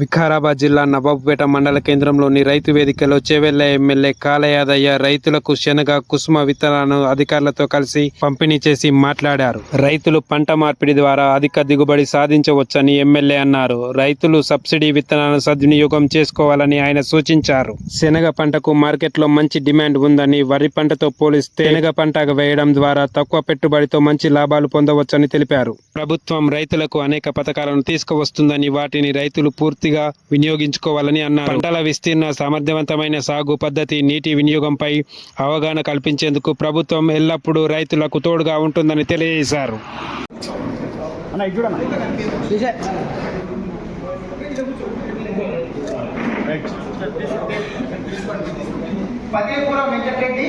వికారాబాద్ జిల్లా నవాబుపేట మండల కేంద్రంలోని రైతు వేదికలో చేవెళ్ళ ఎమ్మెల్యే కాలయాదయ్య రైతులకు శనగ కుసుమ విత్తనాలను అధికారులతో కలిసి పంపిణీ చేసి మాట్లాడారు. రైతులు పంట మార్పిడి ద్వారా అధిక దిగుబడి సాధించవచ్చని ఎమ్మెల్యే అన్నారు. రైతులు సబ్సిడీ విత్తనాలను సద్వినియోగం చేసుకోవాలని ఆయన సూచించారు. శనగ పంటకు మార్కెట్లో మంచి డిమాండ్ ఉందని వరి పంటతో పోలిస్తే శనగ పంట వేయడం ద్వారా తక్కువ పెట్టుబడితో మంచి లాభాలు పొందవచ్చని తెలిపారు. ప్రభుత్వం రైతులకు అనేక పథకాలను తీసుకువస్తుందని వాటిని రైతులు పూర్తి పూర్తిగా వినియోగించుకోవాలని అన్నారు. పంటల విస్తీర్ణ సమర్థవంతమైన సాగు పద్ధతి నీటి వినియోగంపై అవగాహన కల్పించేందుకు ప్రభుత్వం ఎల్లప్పుడూ రైతులకు తోడుగా ఉంటుందని తెలియజేశారు. వెంకటరెడ్డి.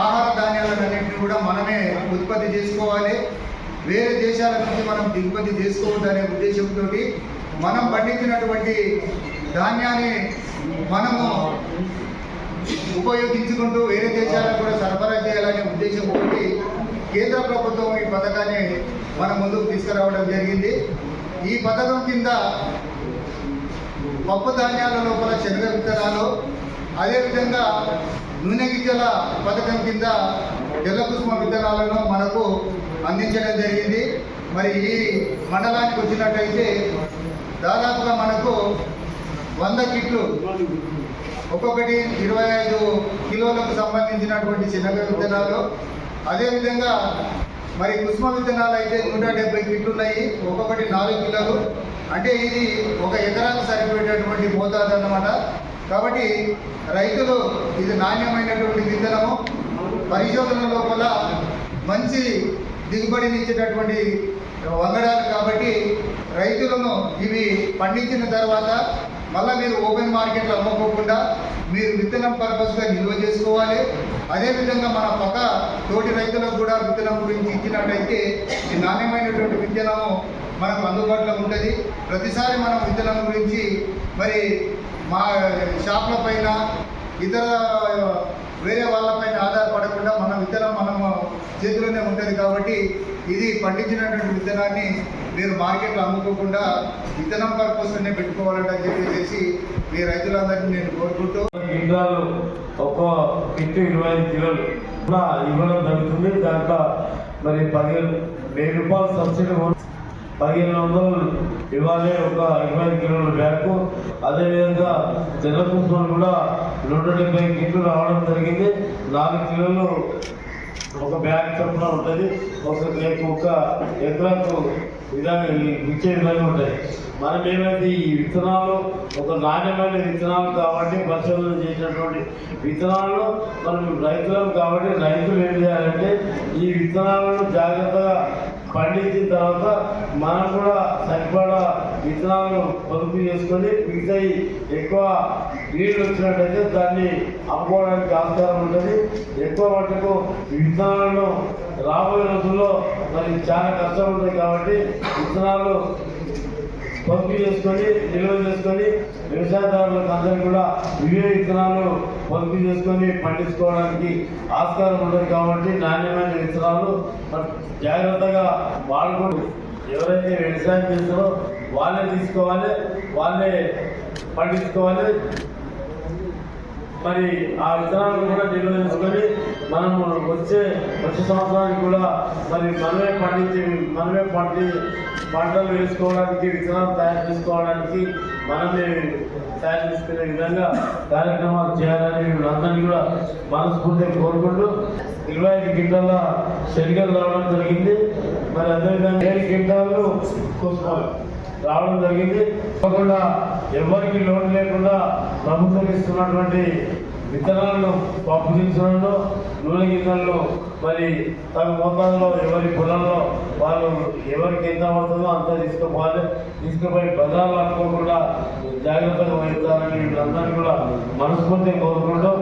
ఆహార ధాన్యాలన్నింటినీ కూడా మనమే ఉత్పత్తి చేసుకోవాలి. వేరే దేశాల నుంచి మనం దిగుమతి చేసుకోవద్దనే ఉద్దేశంతో మనం పండించినటువంటి ధాన్యాన్ని మనము ఉపయోగించుకుంటూ వేరే దేశాలకు కూడా సరఫరా చేయాలనే ఉద్దేశం ఒకటి కేంద్ర ప్రభుత్వం ఈ పథకాన్ని మన ముందుకు తీసుకురావడం జరిగింది. ఈ పథకం కింద పప్పు ధాన్యాల లోపల శనగ విత్తనాలు అదేవిధంగా నూనె గింజల పథకం కింద తెల్ల విత్తనాలను మనకు అందించడం జరిగింది. మరి ఈ మండలానికి వచ్చినట్టయితే దాదాపుగా మనకు వంద కిట్లు ఒక్కొక్కటి ఇరవై ఐదు కిలోలకు సంబంధించినటువంటి శనగ విత్తనాలు. అదేవిధంగా మరి కుసుమ విత్తనాలు అయితే నూట డెబ్బై కిట్లు ఉన్నాయి ఒక్కొక్కటి నాలుగు కిలోలు. అంటే ఇది ఒక ఎకరానికి సరిపోయేటటువంటి మోతాదు అన్నమాట. కాబట్టి రైతులు ఇది నాణ్యమైనటువంటి విత్తనము. పరిశోధన లోపల మంచి దిగుబడినిచ్చేటటువంటి వంగడాలు కాబట్టి రైతులను ఇవి పండించిన తర్వాత మళ్ళీ మీరు ఓపెన్ మార్కెట్లో అమ్ముకోకుండా మీరు విత్తనం పర్పస్గా నిల్వ చేసుకోవాలి. అదేవిధంగా మన పక్క తోటి రైతులకు కూడా విత్తనం గురించి ఇచ్చినట్టయితే ఈ నాణ్యమైనటువంటి విత్తనము మనకు అందుబాటులో ఉంటుంది. ప్రతిసారి మనం విత్తనం గురించి మరి మా షాప్ల పైన ఇతర వేరే వాళ్ళపైన ఆధారపడకుండా మన విత్తనం మనం చేతిలోనే ఉంటుంది కాబట్టి ఇది పండించినటువంటి విత్తనాన్ని మీరు మార్కెట్లో అమ్ముకోకుండా విత్తనం పర్పస్లోనే పెట్టుకోవాలని చెప్పేసి మీ రైతులందరినీ నేను కోరుకుంటూ గింజలు ఒక్క కిట్టు ఇరవై ఐదు కిలోలు ఇవ్వడం జరుగుతుంది. దాంట్లో మరి పదిహేను వెయ్యి రూపాయలు సబ్సిడీ పదిహేను వందలు ఇవ్వాలి ఒక ఇరవై ఐదు కిలోల బ్యాగ్ అదేవిధంగా తెల్ల కూడా నూట డెబ్బై కిట్లు రావడం జరిగింది. నాలుగు కిలోలు ఒక బ్యాగ్ చొప్పున ఉంటుంది. ఒక ఒక ఎకరాకు విధంగా ఇచ్చే విధంగా ఉంటాయి. మనం ఏమైతే ఈ విత్తనాలు ఒక నాణ్యమైన విత్తనాలు కాబట్టి పరిశోధన చేసినటువంటి విత్తనాలు మనం రైతులం కాబట్టి రైతులు ఏం చేయాలంటే ఈ విత్తనాలను జాగ్రత్తగా పండించిన తర్వాత మనం కూడా సరిపడా విత్తనాలను పొదుపు చేసుకొని మిగతా ఎక్కువ నీళ్ళు వచ్చినట్టయితే దాన్ని అమ్ముకోవడానికి ఆస్కారం ఉంటుంది. ఎక్కువ మటుకు విత్తనాలను రాబోయే రోజుల్లో మరి చాలా కష్టం ఉంటుంది కాబట్టి విత్తనాలు పొదుపు చేసుకొని నిల్వ చేసుకొని వ్యవసాయదారులకు అందరికీ కూడా ఇవే విత్తనాలు పొదుపు చేసుకొని పండించుకోవడానికి ఆస్కారం ఉంటుంది కాబట్టి నాణ్యమైన విత్తనాలు. జాగ్రత్తగా వాడుకొని ఎవరైతే వ్యవసాయం చేస్తారో వాళ్ళే తీసుకోవాలి వాళ్ళే పండించుకోవాలి. మరి ఆ విత్తనాలను కూడా నిల్వ చేసుకొని మనము వచ్చే వచ్చే సంవత్సరానికి కూడా మరి మనమే పండించి మనమే పండి పంటలు వేసుకోవడానికి విత్తనాలు తయారు చేసుకోవడానికి మనమే తయారు చేసుకునే విధంగా కార్యక్రమాలు చేయాలని అందరినీ కూడా మనస్ఫూర్తిగా కోరుకుంటూ ఇరవై ఐదు గింటల శనిగలు రావడం జరిగింది. మరి అదేవిధంగా ఏడు గింటలు కోసుకోవాలి. రావడం జరిగింది. తప్పకుండా ఎవరికి లోన్ లేకుండా ప్రభుత్వం ఇస్తున్నటువంటి విత్తనాలను పప్పు దినుసులను నూనె గిన్నెలను మరి తమ మోతాదులో ఎవరి పొలంలో వాళ్ళు ఎవరికి ఎంత పడుతుందో అంత తీసుకుపోవాలి. తీసుకుపోయి బజార్లు అనుకోకుండా జాగ్రత్తగా వహిస్తారని వీళ్ళందరినీ కూడా మనస్ఫూర్తిగా కోరుకుంటూ